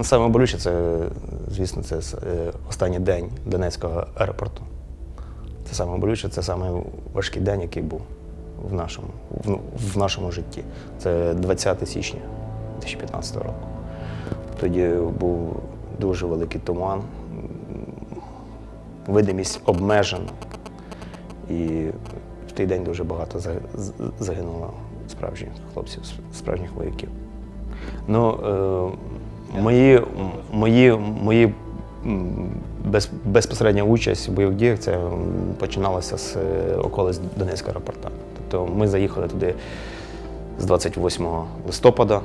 Ну, саме болюче це, звісно, це е, останній день Донецького аеропорту. Це саме болюче, це саме важкий день, який був в нашому, в, в нашому житті. Це 20 січня 2015 року. Тоді був дуже великий туман, видимість обмежена. І в той день дуже багато загинуло справжніх хлопців, справжніх вояків. Ну, е, мої, мої, мої без, безпосередня участь в бойових діях це починалося з е, околиць Донецького аеропорта. Тобто ми заїхали туди з 28 листопада.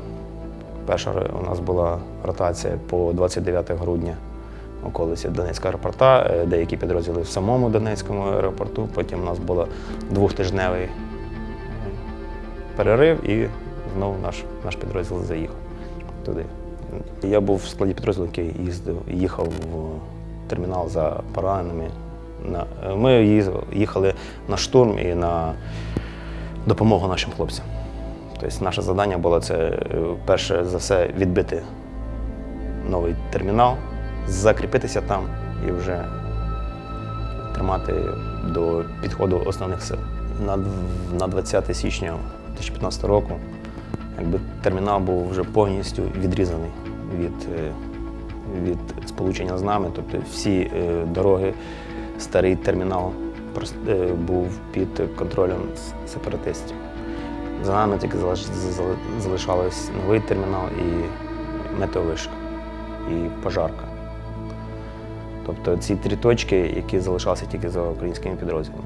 Перша у нас була ротація по 29 грудня околиці Донецького аеропорта, е, деякі підрозділи в самому Донецькому аеропорту. Потім у нас був двохтижневий е, перерив і знову наш, наш підрозділ заїхав туди. Я був в складі підрозділу, який їздив, їхав в термінал за пораненими. Ми їхали на штурм і на допомогу нашим хлопцям. Тобто наше завдання було це е, перше за все відбити новий термінал, закріпитися там і вже тримати до підходу основних сил. На 20 січня 2015 року якби, термінал був вже повністю відрізаний від, е, від сполучення з нами. Тобто всі е, дороги, старий термінал е, був під контролем сепаратистів. За нами тільки залиш- зали- залишався новий термінал і метеовишка, і пожарка. Тобто ці три точки, які залишалися тільки за українськими підрозділами.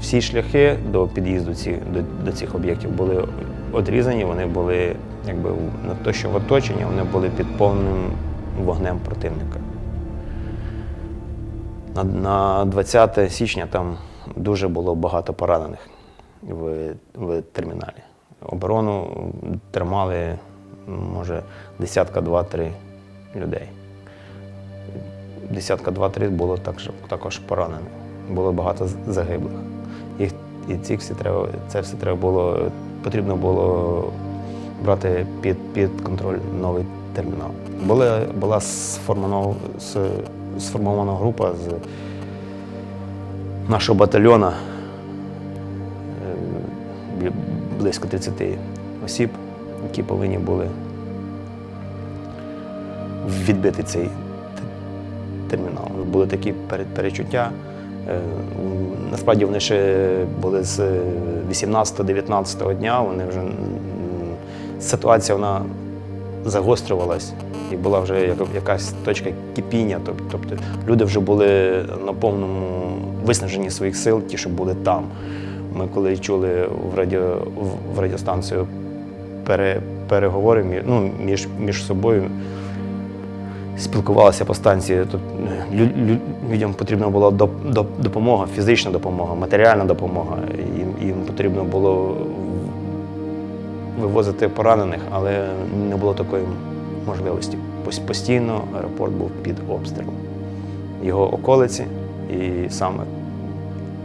Всі шляхи до під'їзду ці, до, до цих об'єктів були одрізані, вони були якби не то, що в оточенні, вони були під повним вогнем противника. На, на 20 січня там дуже було багато поранених в, в терміналі. Оборону тримали, може, десятка, два-три людей. Десятка два-три було також, також поранених. Було багато загиблих. Їх, і ці всі треба, це все треба було, потрібно було брати під, під контроль новий термінал. Була, була сформована, сформована група з нашого батальйона, е, близько 30 осіб, які повинні були відбити цей термінал. Були такі пере- перечуття. Е, Насправді вони ще були з 18-19 дня, вони вже ситуація вона загострювалась і була вже якась точка кипіння. Тобто люди вже були на повному виснаженні своїх сил, ті, що були там. Ми коли чули в, радіо, в радіостанцію пере, переговори ну, між, між собою, спілкувалися по станції. Тут лю, людям потрібна була доп- доп- допомога, фізична допомога, матеріальна допомога. Їм, їм потрібно було вивозити поранених, але не було такої можливості. Постійно аеропорт був під обстрілом. Його околиці і саме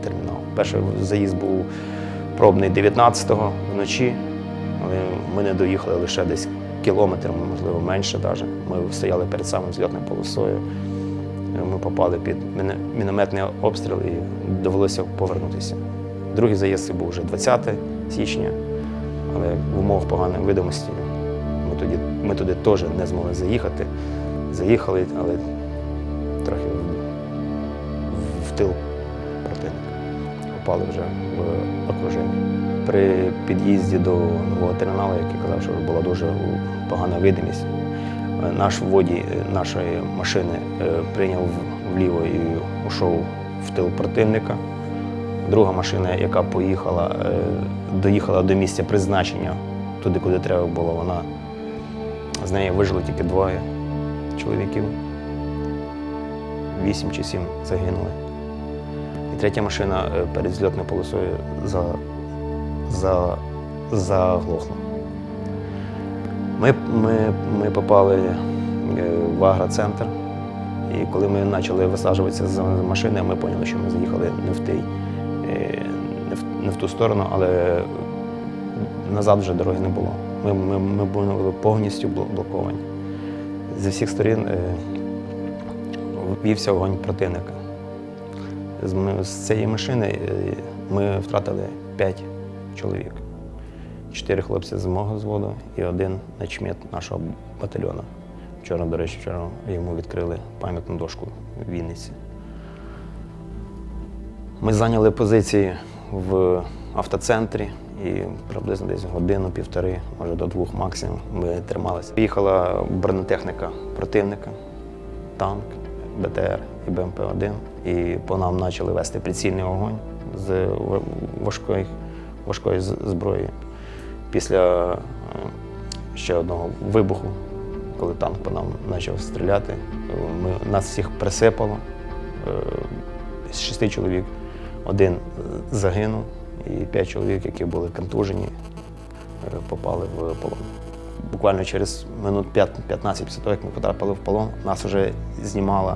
термінал. Перший заїзд був пробний 19-го вночі, але ми не доїхали лише десь кілометр, можливо, менше навіть. Ми стояли перед самим зльотною полосою. Ми попали під мінометний обстріл і довелося повернутися. Другий заїзд був вже 20 січня, але в умовах поганої видимості ми туди, ми туди теж не змогли заїхати. Заїхали, але трохи в, в тил противника. Попали вже в окруження. При під'їзді до нового терміналу, як я казав, що була дуже погана видимість. е, Наш водій е, нашої машини е, прийняв вліво і ушов в тил противника. Друга машина, яка поїхала, доїхала до місця призначення, туди, куди треба було, вона з неї вижили тільки двоє чоловіків. Вісім чи сім загинули. І третя машина перед зльотною полосою за, заглохла. Ми, ми, ми попали е, в агроцентр, і коли ми почали висаджуватися з машини, ми зрозуміли, що ми заїхали не в, той, е, не в, ту сторону, але назад вже дороги не було. Ми, ми, ми були повністю блоковані. Зі всіх сторін е, вівся вогонь противника. З, цієї машини ми втратили п'ять чоловік. Чотири хлопці з мого взводу і один начмет нашого батальйону. Вчора, до речі, вчора йому відкрили пам'ятну дошку в Вінниці. Ми зайняли позиції в автоцентрі і приблизно десь годину-півтори, може до двох максимум, ми трималися. Їхала бронетехніка противника, танк, БТР і БМП-1. І по нам почали вести прицільний огонь з ва- важкої, зброї. Після е, ще одного вибуху, коли танк по нам почав стріляти, ми, нас всіх присипало. Е, З шести чоловік один загинув, і п'ять чоловік, які були контужені, е, попали в полон. Буквально через минут 5 15 після того, як ми потрапили в полон, нас вже знімали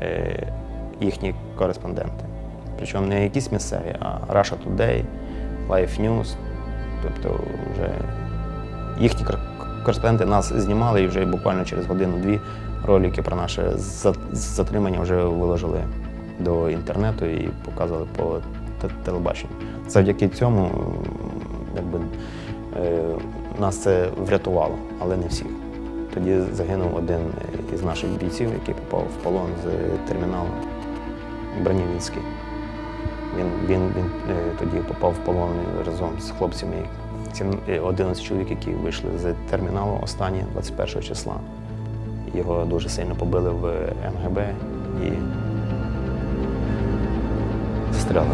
е, їхні кореспонденти. Причому не якісь місцеві, а Russia Today, Life News. Тобто вже їхні кор- кореспонденти нас знімали і вже буквально через годину-дві ролики про наше затримання вже виложили до інтернету і показували по телебаченню. Завдяки цьому якби, е, нас це врятувало, але не всіх. Тоді загинув один із наших бійців, який попав в полон з терміналу Бронівінський. Він, він, він е, тоді попав в полон разом з хлопцями, сім- е, 11 чоловік, які вийшли з терміналу останні 21 числа. Його дуже сильно побили в МГБ і застрелили.